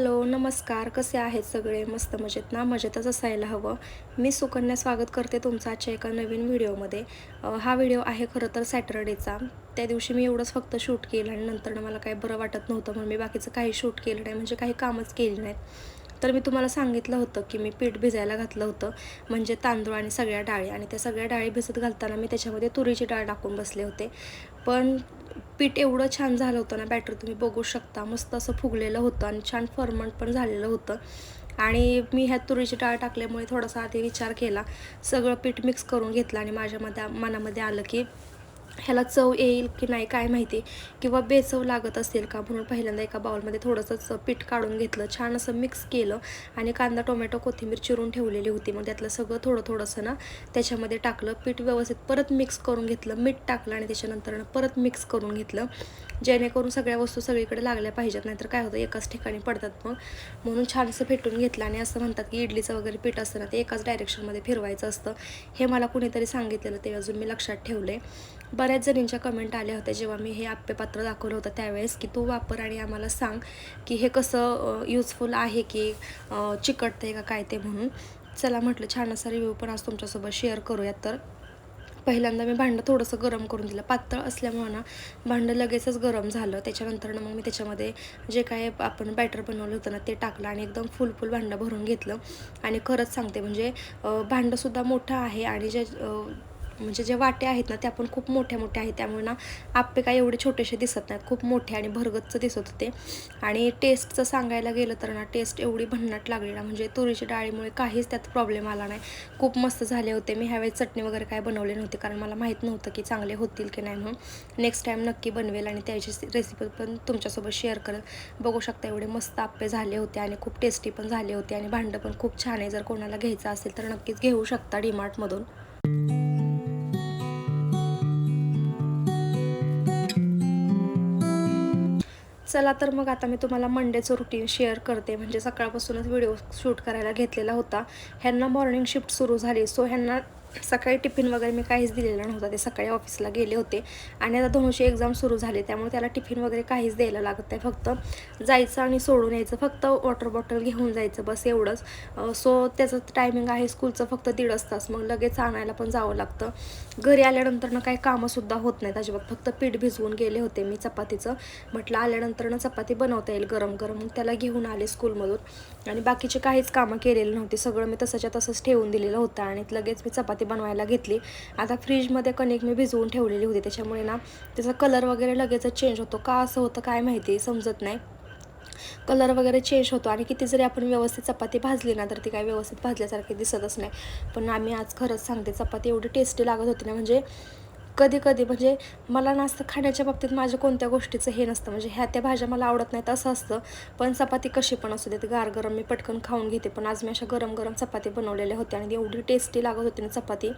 Hello नमस्कार. कसे आहेत सगळे? मस्त मजेत ना? मजेतच असायला हवं. मी सुकन्या स्वागत करते तुमचं आजच्या एका नवीन व्हिडिओमध्ये. हा व्हिडिओ आहे खरं तर सॅटरडेचा. त्या दिवशी मी एवढंच फक्त शूट केलं आणि नंतर मला काही बरं वाटत नव्हतं म्हणून मी बाकीचं काही शूट केलं नाही म्हणजे काही कामच केली नाहीत तर मी तुम्हाला सांगितलं होतं की मी पीठ भिजायला घातलं होतं म्हणजे तांदूळ आणि सगळ्या डाळी. आणि त्या सगळ्या डाळी भिजत घालताना मी त्याच्यामध्ये तुरीची डाळ टाकून बसले होते. पण पीठ एवढं छान झालं होतं ना बॅटर तुम्ही बघू शकता. मस्त असं फुगलेलं होतं आणि छान फर्मंट पण झालेलं होतं. आणि मी ह्यात तुरीची डाळ टाकल्यामुळे थोडासा आधी विचार केला. सगळं पीठ मिक्स करून घेतलं आणि माझ्या मध्ये मनामध्ये आलं की ह्याला चव येईल की नाही काय माहिती किंवा बेचव लागत असेल का म्हणून पहिल्यांदा एका बाउलमध्ये थोडंसंच पीठ काढून घेतलं. छान असं मिक्स केलं आणि कांदा टोमॅटो कोथिंबीर चिरून ठेवलेली होती. मग त्यातलं सगळं थोडं थोडंसं ना त्याच्यामध्ये टाकलं. पीठ व्यवस्थित परत मिक्स करून घेतलं. मीठ टाकलं आणि त्याच्यानंतर परत मिक्स करून घेतलं. जेणेकरून सगळ्या वस्तू सगळीकडे लागल्या पाहिजेत. नाहीतर काय होतं एकाच ठिकाणी पडतात मग. म्हणून छानसं फेटून घेतलं आणि असं म्हणतात की इडलीचं वगैरे पीठ असतं ना ते एकाच डायरेक्शनमध्ये फिरवायचं असतं. हे मला कुणीतरी सांगितलेलं ते अजून मी लक्षात ठेवले बऱ्याच जणींच्या कमेंट आल्या होत्या जेव्हा मी हे आप्यपात्र दाखवलं होतं त्यावेळेस की तू वापर आणि आम्हाला सांग की हे कसं युजफुल आहे की चिकटतं आहे का काय ते म्हणून. चला म्हटलं छान असा रिव्ह्यू पण आज तुमच्यासोबत शेअर करूयात. तर पहिल्यांदा मी भांडं थोडंसं गरम करून दिलं. पातळ असल्यामुळं ना भांडं लगेचच गरम झालं. त्याच्यानंतर मग मी त्याच्यामध्ये जे काय आपण बॅटर बनवलं होतं ना ते टाकलं आणि एकदम फुल फुल भांडं भरून घेतलं. आणि खरंच सांगते म्हणजे भांडंसुद्धा मोठं आहे आणि जे म्हणजे जे वाटे आहेत ना त्या पण खूप मोठ्या मोठ्या आहेत. त्यामुळे ना आप्पे काय एवढे छोटेसे दिसत नाहीत. खूप मोठे आणि भरगतचं दिसत होते. आणि टेस्टचं सांगायला गेलं तर ना टेस्ट एवढी भन्नाट लागली ना म्हणजे तुरीच्या डाळीमुळे काहीच त्यात प्रॉब्लेम आला नाही. खूप मस्त झाले होते. मी ह्यावेळेस चटणी वगैरे काय बनवले नव्हते कारण मला माहीत नव्हतं की चांगले होतील की नाही म्हणून. नेक्स्ट टाईम नक्की बनवेल आणि त्याची रेसिपी पण तुमच्यासोबत शेअर करेल. बघू शकता एवढे मस्त आप्पे झाले होते आणि खूप टेस्टी पण झाले होते आणि भांडं पण खूप छान आहे. जर कोणाला घ्यायचं असेल तर नक्कीच घेऊ शकता डीमार्टमधून. चला तर मग आता मी तुम्हाला मंडेचं रुटीन शेअर करते. म्हणजे सकाळपासूनच व्हिडिओ शूट करायला घेतलेला होता. ह्यांना मॉर्निंग शिफ्ट सुरू झाली. सो ह्यांना सकाळी टिफिन वगैरे मी काहीच दिलेलं नव्हतं. ते सकाळी ऑफिसला गेले होते. आणि आता दोनशे एक्झाम सुरू झाली त्यामुळे त्याला टिफिन वगैरे काहीच द्यायला लागत नाही. फक्त जायचं आणि सोडून यायचं. फक्त वॉटर बॉटल घेऊन जायचं बस एवढंच. सो त्याचं टायमिंग आहे स्कूलचं फक्त दीडच तास. मग लगेच आणायला पण जावं लागतं. घरी आल्यानंतर ना काही कामंसुद्धा होत नाहीत अजिबात. फक्त पीठ भिजवून गेले होते मी चपातीचं. म्हटलं आल्यानंतर ना चपाती बनवता येईल गरम गरम. मग त्याला घेऊन आले स्कूलमधून आणि बाकीचे काहीच कामं केलेली नव्हती. सगळं मी तसंच्या तसंच ठेवून दिलेलं होतं. आणि लगेच मी चपाती बनवायला घेतली. आता फ्रीजमध्ये कणिक मी भिजवून ठेवलेली होती. त्याच्यामुळे ना त्याचा कलर वगैरे लगेचच चेंज होतो. का असं होतं काय माहिती समजत नाही. कलर वगैरे चेंज होतो आणि किती जरी आपण व्यवस्थित चपाती भाजली ना तर ती काय व्यवस्थित भाजल्यासारखी दिसतच नाही. पण आम्ही आज खरंच सांगते चपाती एवढी टेस्टी लागत होती ना म्हणजे कधी कधी म्हणजे मला ना खाण्याच्या बाबतीत माझ्या कोणत्या गोष्टीचं हे नसतं. म्हणजे ह्या त्या भाज्या मला आवडत नाहीत असं असतं. पण चपाती कशी पण असू देत गार गरम मी पटकन खाऊन घेते. पण आज मी अशा गरम गरम चपाती बनवलेल्या होत्या आणि एवढी टेस्टी लागत होती ना चपाती.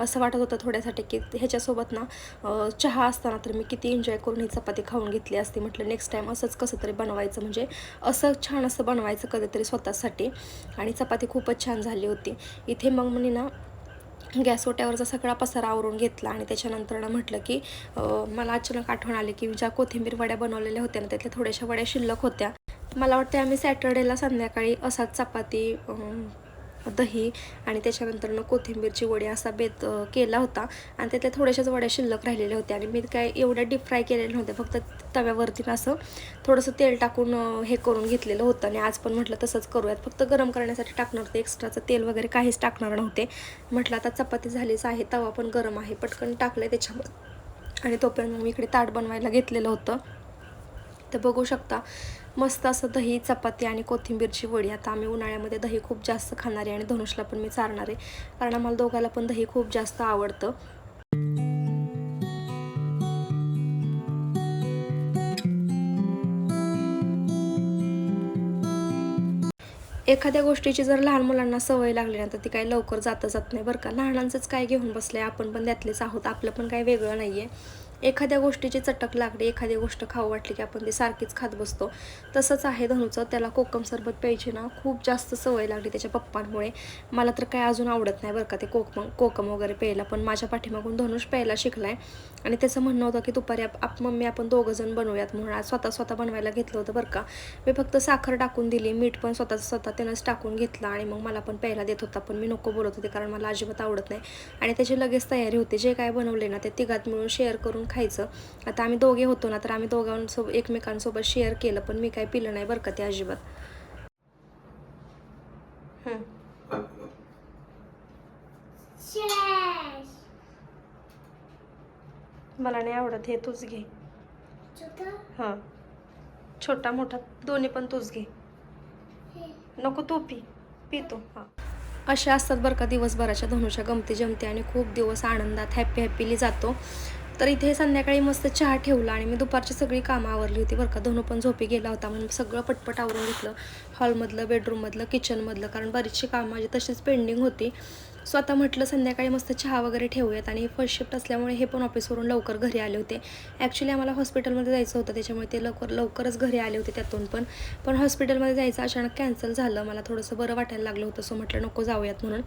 असं वाटत होतं थोड्यासाठी की ह्याच्यासोबत ना चहा असताना तर मी किती एन्जॉय करून ही चपाती खाऊन घेतली असती. म्हटलं नेक्स्ट टाईम असंच कसं तरी बनवायचं. म्हणजे असं छान असं बनवायचं कधीतरी स्वतःसाठी. आणि चपाती खूपच छान झाली होती. इथे मग म्हणे ना गॅस ओट्यावरचा सगळा पसारा आवरून घेतला आणि त्याच्यानंतरनं म्हटलं की मला अचानक आठवण आली की ज्या कोथिंबीर वड्या बनवलेल्या होत्या ना त्यातल्या थोड्याशा वड्या शिल्लक होत्या. मला वाटतं आम्ही सॅटर्डेला संध्याकाळी असाच चपाती दही आणि त्याच्यानंतर कोथिंबीरची वडी असा बेत केला होता. आणि त्यातल्या थोड्याशाच वड्या शिल्लक राहिलेल्या होत्या. आणि मी काय एवढ्या डीप फ्राय केलेल्या नव्हत्या. फक्त तव्यावरती असं थोडंसं तेल टाकून हे करून घेतलेलं होतं. आणि आज पण म्हटलं तसंच करूयात. फक्त गरम करण्यासाठी टाकणार होते. एक्स्ट्राचं तेल वगैरे काहीच टाकणार नव्हते. म्हटलं आता चपाती झालीच आहे. तवा पण गरम आहे. पटकन टाकलं त्याच्यामध्ये आणि तोपर्यंत मी इकडे ताट बनवायला घेतलेलं होतं. तर बघू शकता मस्त असं दही चपाती आणि कोथिंबीरची वडी. आता आम्ही उन्हाळ्यामध्ये दही खूप जास्त खाणार आहे आणि धनुषला पण मी चारणार. आहे कारण आम्हाला दोघाला पण दही खूप जास्त आवडतं. एखाद्या गोष्टीची जर लहान मुलांना सवय लागली ना तर ती काही लवकर जाता जात नाही बरं का. लहानांचंच काय घेऊन बसलंय आपण पण त्यातलेच आहोत आपलं पण काही वेगळं नाही आहे एखाद्या गोष्टीची चटक लागली एखादी गोष्ट खाऊ वाटली की आपण ती सारखीच खात बसतो. तसंच आहे धनुचं त्याला कोकम सरबत प्यायची ना खूप जास्त सवय लागली त्याच्या पप्पांमुळे. मला तर काय अजून आवडत नाही बरं का ते कोकम कोकम वगैरे प्यायला पण माझ्या पाठीमागून धनुष प्यायला शिकलाय. आणि त्याचं म्हणणं होतं की दुपारी आप मम्मी आपण दोघं जण बनवूयात म्हणून आज स्वतः स्वतः बनवायला घेतलं होतं बरं का. मी फक्त साखर टाकून दिली मीठ पण स्वतः स्वतः त्यानंच टाकून घेतलं आणि मग मला पण प्यायला देत होता पण मी नको बोलत होते कारण मला अजिबात आवडत नाही. आणि त्याची लगेच तयारी होती जे काय बनवले ना ते तिघात मिळून शेअर करून खायचं. आता आम्ही दोघे होतो ना तर आम्ही दोघांसोबत एकमेकांसोबत शेअर केलं पण मी काय पिलं नाही बरं का ते अजिबात. मला नाही आवडत हे तूच घे. हां. छोटा मोठा दोन्ही पण तूच घे. नको तू पी. पितो हां. अशा असतात बरं का दिवसभराच्या धनुच्या गमती जमती आणि खूप दिवस आनंदात हॅप्पी हॅप्पीली जातो. तर इथे संध्याकाळी मस्त चहा ठेवला आणि मी दुपारची सगळी कामं आवरली होती बरं का. धनू पण झोपी गेला होता म्हणून सगळं पटपट आवरून घेतलं. हॉलमधलं बेडरूममधलं किचनमधलं कारण बरीचशी कामं माझी तशीच पेंडिंग होती. स्वतः म्हटलं संध्याकाळी मस्त चहा वगैरे ठेवूयात आणि फर्स्ट शिफ्ट असल्यामुळे हे पण ऑफिसवरून लवकर घरी आले होते. ॲक्च्युली आम्हाला हॉस्पिटलमध्ये जायचं होतं त्याच्यामुळे ते लवकर लवकरच घरी आले होते त्यातून पण. पण हॉस्पिटलमध्ये जायचं अचानक कॅन्सल झालं. मला थोडंसं बरं वाटायला लागलं होतं सो म्हटलं नको जाऊयात म्हणून.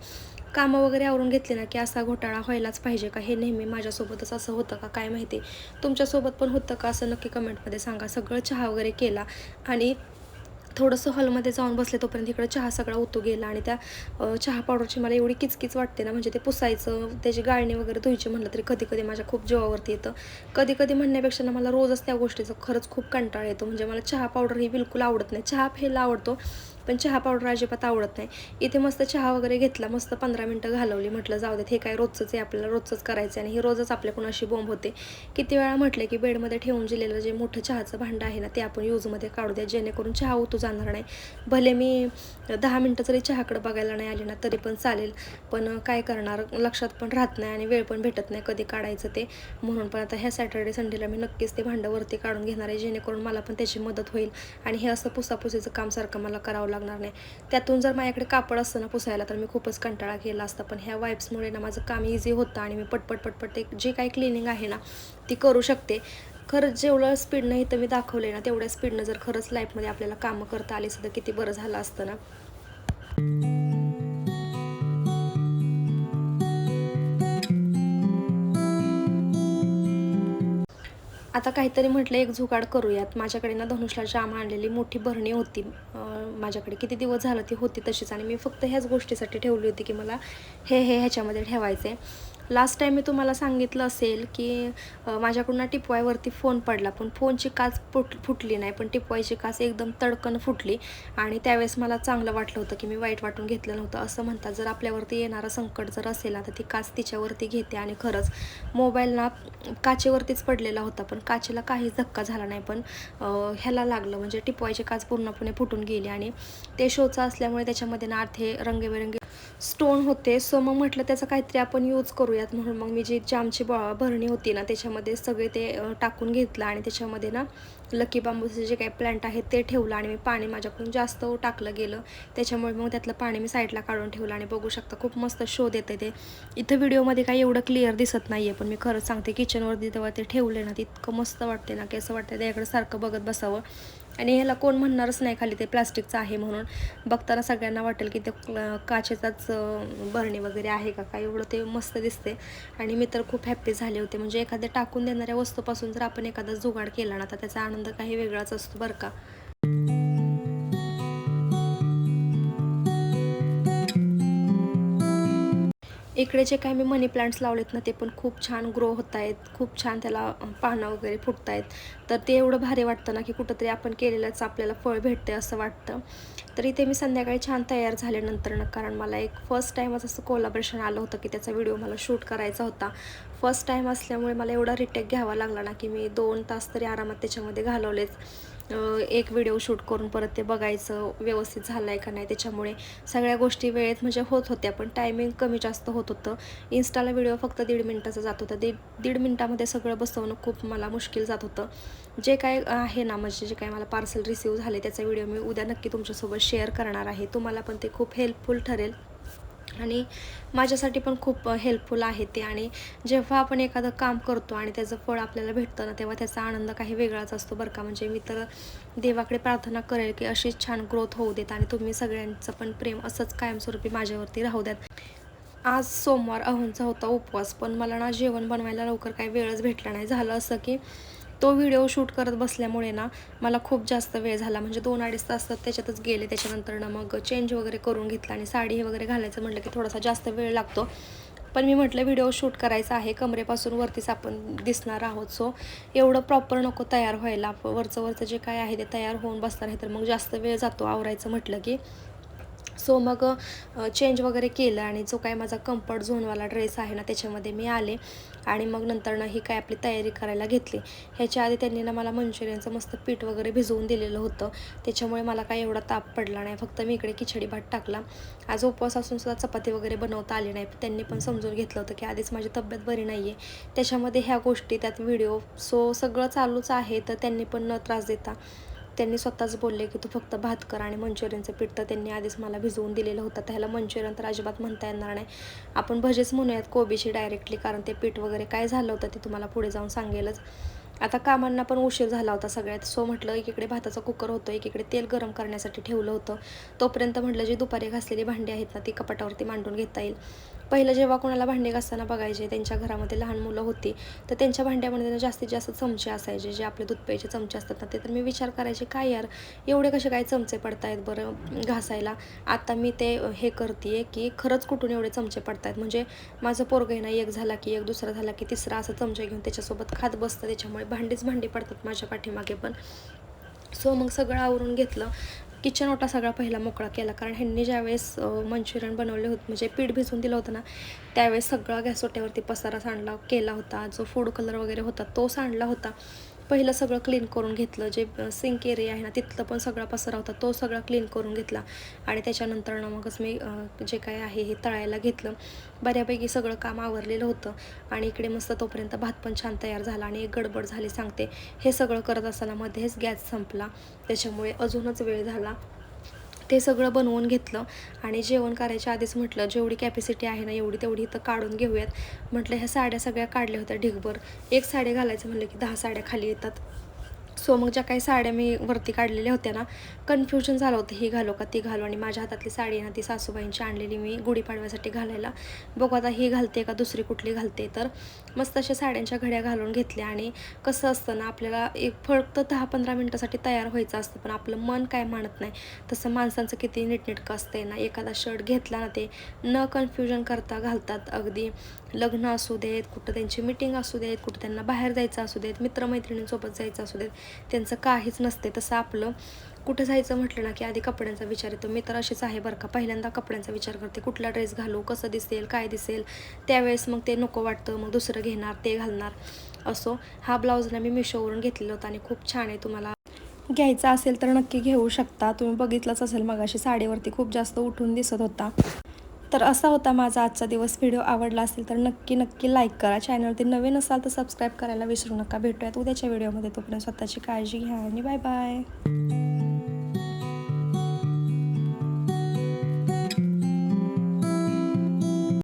कामं वगैरे आवरून घेतली ना की असा घोटाळा व्हायलाच पाहिजे का? हे नेहमी माझ्यासोबतच असं होतं का? काय माहिती? तुमच्यासोबत पण होतं का? असं नक्की कमेंटमध्ये सांगा. सगळं चहा वगैरे केला आणि थोडंसं हॉलमध्ये जाऊन बसले तोपर्यंत इकडं चहा सगळा उतू गेला आणि त्या चहा पावडरची मला एवढी किचकिच वाटते ना म्हणजे ते पुसायचं त्याची गाळणी वगैरे धुयची म्हटलं तरी कधी कधी माझ्या खूप जीवावरती येतं. कधी कधी म्हणण्यापेक्षा ना मला रोजच त्या गोष्टीचं खरंच खूप कंटाळा येतो म्हणजे मला चहा पावडर ही बिलकुल आवडत नाही. चहा प्यायला आवडतो पण चहा पावडर अजिबात आवडत नाही. इथे मस्त चहा वगैरे घेतला मस्त पंधरा मिनटं घालवली. म्हटलं जाऊ देत हे काय रोजचंच आहे आपल्याला रोजचंच करायचं आहे आणि हे रोजच आपल्याकडून अशी बोंब होते. किती वेळा म्हटले की बेडमध्ये ठेवून दिलेलं जे मोठं चहाचं भांडं आहे ना ते आपण यूजमध्ये काढू द्या. जेणेकरून चहा उतू जाणार नाही. भले मी दहा मिनटं जरी चहाकडं बघायला नाही आली ना तरी पण चालेल. पण काय करणार? लक्षात पण राहत नाही आणि वेळ पण भेटत नाही कधी काढायचं ते. म्हणून पण आता ह्या सॅटर्डे संडेला मी नक्कीच ते भांडं वरती काढून घेणार आहे. जेणेकरून मला पण त्याची मदत होईल. आणि हे असं पुसापुसीचं काम सारखं मला करावं लागणार नाही. त्यातून जर माझ्याकडे कापड असतं ना पुसायला तर मी खूपच कंटाळा केला असता. पण ह्या वाईप्समुळे ना माझं काम इझी होतं आणि मी पटपट पटपट ते जे काही क्लिनिंग आहे ना ती करू शकते. खरंच जेवढं स्पीडनं इथं मी दाखवले ना तेवढ्या स्पीडनं जर खरंच लाईफमध्ये आपल्याला कामं करता आली सुद्धा किती बरं झालं असतं ना. आता काहीतरी म्हटलं एक झुगाड करूयात. माझ्याकडे ना धनुषला जाम आणलेली मोठी भरणी होती. माझ्याकडे किती दिवस झालं ती होती तशीच. आणि मी फक्त ह्याच गोष्टीसाठी ठेवली होती की मला हे हे ह्याच्यामध्ये ठेवायचं आहे लास्ट टाईम मी तुम्हाला सांगितलं असेल की माझ्याकडून टिपवायवरती फोन पडला. पण फोनची काच फुट फुटली नाही. पण टिपवायची काच एकदम तडकन फुटली. आणि त्यावेळेस मला चांगलं वाटलं होतं की मी वाईट वाटून घेतलं नव्हतं. असं म्हणतात जर आपल्यावरती येणारं संकट जर असेल ना तर ती काच तिच्यावरती घेते. आणि खरंच मोबाईल ना काचेवरतीच पडलेला होता. पण काचेला काहीच धक्का झाला नाही. पण ह्याला लागलं. म्हणजे टिपवायची काच पूर्णपणे फुटून गेली. आणि ते शोचं असल्यामुळे त्याच्यामध्ये ना अर्धे रंगीबेरंगी स्टोन होते. सो मग म्हटलं त्याचा काहीतरी आपण यूज करूयात. म्हणून मग मी जी जामची ब भरणी होती ना त्याच्यामध्ये सगळे ते टाकून घेतलं आणि त्याच्यामध्ये ना लकी बांबूचे जे काही प्लांट आहेत ते ठेवलं आणि मी पाणी माझ्याकडून जास्त टाकलं गेलं. त्याच्यामुळे मग त्यातलं पाणी मी साईडला काढून ठेवलं आणि बघू शकता खूप मस्त शो देते ते. इथं व्हिडिओमध्ये काही एवढं क्लिअर दिसत नाही आहे पण मी खरंच सांगते किचनवरती तेव्हा ते ठेवले ना ते इतकं मस्त वाटते ना की असं वाटतं त्याकडे सारखं बघत बसावं. आणि ह्याला कोण म्हणणारच नाही खाली ते प्लास्टिकचं आहे म्हणून. बघताना सगळ्यांना वाटेल की ते काचेचाच बरणी भरणी वगैरे आहे का काय एवढं ते मस्त दिसते. आणि मी तर खूप हॅप्पी झाले होते. म्हणजे एखाद्या टाकून देणाऱ्या वस्तूपासून जर आपण एखादा जुगाड केला ना तर त्याचा आनंद काही वेगळाच असतो बरं का. इकडे जे काही मी मनी प्लांट्स लावलेत ना ते पण खूप छान ग्रो होत आहेत खूप छान त्याला पानं वगैरे फुटत आहेत तर ते एवढं भारी वाटतं ना की कुठंतरी आपण केलेलंच आपल्याला फळ भेटते असं वाटतं. तर इथे मी संध्याकाळी छान तयार झाल्यानंतर ना कारण मला एक फर्स्ट टाईमच असं कोलाब्रेशन आलं होतं की त्याचा व्हिडिओ मला शूट करायचा होता. फर्स्ट टाईम असल्यामुळे मला एवढा रिटेक घ्यावा लागला ना की मी दोन तास तरी आरामात त्याच्यामध्ये घालवलेच एक व्हिडिओ शूट करून परत ते बघायचं व्यवस्थित झालं आहे का नाही त्याच्यामुळे सगळ्या गोष्टी वेळेत म्हणजे होत होत्या पण टायमिंग कमी जास्त होत होतं. इन्स्टाला व्हिडिओ फक्त दीड मिनटाचा जात होता. दीड दीड मिनटामध्ये सगळं बसवणं खूप मला मुश्किल जात होतं. जे काय आहे ना म्हणजे जे काय मला पार्सल रिसिव्ह झाले त्याचा व्हिडिओ मी उद्या नक्की तुमच्यासोबत शेअर करणार आहे. तुम्हाला पण ते खूप हेल्पफुल ठरेल. आणि माझ्यासाठी पण खूप हेल्पफुल आहे ते. आणि जेव्हा आपण एखादं काम करतो आणि त्याचं फळ आपल्याला भेटतं ना तेव्हा त्याचा आनंद काही वेगळाच असतो बरं का. म्हणजे मी तर देवाकडे प्रार्थना करेल की अशीच छान ग्रोथ होऊ देत आणि तुम्ही सगळ्यांचं पण प्रेम असंच कायमस्वरूपी माझ्यावरती राहू द्यात आज सोमवार अहोंचा होता उपवास पण मला ना जेवण बनवायला लवकर काही वेळच भेटला नाही. झालं असं की तो व्हिडिओ शूट करत बसल्यामुळे ना मला खूप जास्त वेळ झाला. म्हणजे दोन अडीच तास तर त्याच्यातच गेले. त्याच्यानंतर ना मग चेंज वगैरे करून घेतला आणि साडी वगैरे घालायचं म्हटलं की थोडासा जास्त वेळ लागतो. पण मी म्हटलं व्हिडिओ शूट करायचा आहे. कमरेपासून वरतीच आपण दिसणार आहोत. सो एवढं प्रॉपर नको तयार व्हायला. वरचं वरचं जे काय आहे ते तयार होऊन बसणार आहे तर मग जास्त वेळ जातो आवरायचं म्हटलं की. सो मग चेंज वगैरे केलं आणि जो काय माझा कम्फर्ट झोनवाला ड्रेस आहे ना त्याच्यामध्ये मी आले. आणि मग नंतरनं ही काय आपली तयारी करायला घेतली. ह्याच्या आधी त्यांनी ना मला मंचुरियनचं मस्त पीठ वगैरे भिजवून दिलेलं होतं. त्याच्यामुळे मला काय एवढा ताप पडला नाही. फक्त मी इकडे खिचडी भात टाकला. आज उपवास असून सुद्धा चपाती वगैरे बनवता आली नाही. त्यांनी पण समजून घेतलं होतं की आधीच माझी तब्येत बरी नाही आहे त्याच्यामध्ये ह्या गोष्टी त्यात व्हिडिओ सो सगळं चालूच आहे. तर त्यांनी पण न त्रास देता त्यांनी स्वतःच बोलले की तू फक्त भात कर आणि मंचुरियनचं पीठ तर त्यांनी आधीच मला भिजवून दिलेलं होतं. तर ह्याला मंचुरियन तर अजिबात म्हणता येणार नाही. आपण भजेच म्हणूयात कोबीची डायरेक्टली कारण ते पीठ वगैरे काय झालं होतं ते तुम्हाला पुढे जाऊन सांगेलच. आता कामांना पण उशीर झाला होता सगळ्यात. सो म्हटलं एकीकडे भाताचा कुकर होतो एकीकडे तेल गरम करण्यासाठी ठेवलं होतं. तोपर्यंत म्हटलं जी दुपारी घासलेली भांडी आहेत ना ती कपाटावरती मांडून घेता येईल. पहिलं जेव्हा कोणाला भांडे घासताना बघायचे त्यांच्या घरामध्ये लहान मुलं होती तर त्यांच्या भांड्यामध्ये त्यांना जास्तीत जास्त चमचे असायचे जे आपले दूधपेचे चमचे असतात ना ते तर मी विचार करायचे काय यार एवढे कसे काय चमचे पडतायत बरं घासायला? आता मी ते हे करते की खरंच कुठून एवढे चमचे पडतायत? म्हणजे माझं पोरगं ना एक झाला की एक दुसरा झाला की तिसरा असं चमचे घेऊन त्याच्यासोबत खात बसतं त्याच्यामुळे भांडीच भांडी पडतात माझ्या पाठीमागे पण. सो मग सगळं आवरून घेतलं. किचन ओटा सगळा पहिला मोकळा केला. कारण ह्यांनी ज्यावेळेस मंचुरियन बनवले होते म्हणजे पीठ भिजवून दिलं होतं ना त्यावेळेस सगळा गॅस ओट्यावरती पसारा सांडला केला होता. जो फूड कलर वगैरे होता तो सांडला होता. पहिलं सगळं क्लीन करून घेतलं. जे सिंक एरिया आहे ना तिथलं पण सगळा पसरा होता. तो सगळा क्लीन करून घेतला. आणि त्याच्यानंतर ना मगच मी जे काय आहे हे तळायला घेतलं. बऱ्यापैकी सगळं काम आवरलेलं होतं. आणि इकडे मस्त तोपर्यंत भात पण छान तयार झाला आणि एक गडबड झाली सांगते. हे सगळं करत असताना मध्येच गॅस संपला. त्याच्यामुळे अजूनच वेळ झाला. ते सगळं बनवून घेतलं आणि जेवण करायच्या आधीच म्हटलं जेवढी कॅपॅसिटी आहे ना एवढी तेवढी इथं काढून घेऊयात. म्हटलं ह्या साड्या सगळ्या काढल्या होत्या ढिगभर. एक साडी घालायचं म्हटलं की दहा साड्या खाली येतात. सो मग ज्या काही साड्या मी वरती काढलेल्या होत्या ना कन्फ्युजन झालं होतं ही घालो का ती घालू? आणि माझ्या हातातली साडी आहे ना ती सासूबाईंची आणलेली मी गुढीपाडव्यासाठी घालायला. बघू आता ही घालते का दुसरी कुठली घालते तर. मस्त अशा साड्यांच्या घड्या घालून घेतल्या आणि कसं असतं ना आपल्याला एक फक्त दहा पंधरा मिनटासाठी तयार व्हायचं असतं पण आपलं मन काय मानत नाही. तसं माणसांचं किती नीटनेटकं आहे ना एखादा शर्ट घेतला ना ते न कन्फ्युजन करता घालतात. अगदी लग्न असू देत कुठं त्यांची मिटिंग असू देत कुठं त्यांना बाहेर जायचं असू देत मित्रमैत्रिणींसोबत जायचं असू देत त्यांचं काहीच नसते तसं आपलं कुठं जायचं म्हटलं ना की आधी कपड्यांचा विचार येतो. मी तर अशीच आहे बरं का. पहिल्यांदा कपड्यांचा विचार करते. कुठला ड्रेस घालू कसं दिसेल काय दिसेल? त्यावेळेस मग ते नको वाटतं. मग दुसरं घेणार ते घालणार. असो. हा ब्लाऊज ना मी मिशोवरून घेतलेला होता आणि खूप छान आहे तुम्हाला. घ्यायचा असेल तर नक्की घेऊ शकता. तुम्ही बघितलंच असेल मग अशी साडीवरती खूप जास्त उठून दिसत होता. तर असा होता माझा आजचा दिवस. व्हिडिओ आवडला असेल तर नक्की नक्की लाईक करा. चॅनलवरती नवीन असाल तर सबस्क्राईब करायला विसरू नका. भेटूयात उद्याच्या व्हिडिओमध्ये. तोपर्यंत स्वतःची काळजी घ्या आणि बाय बाय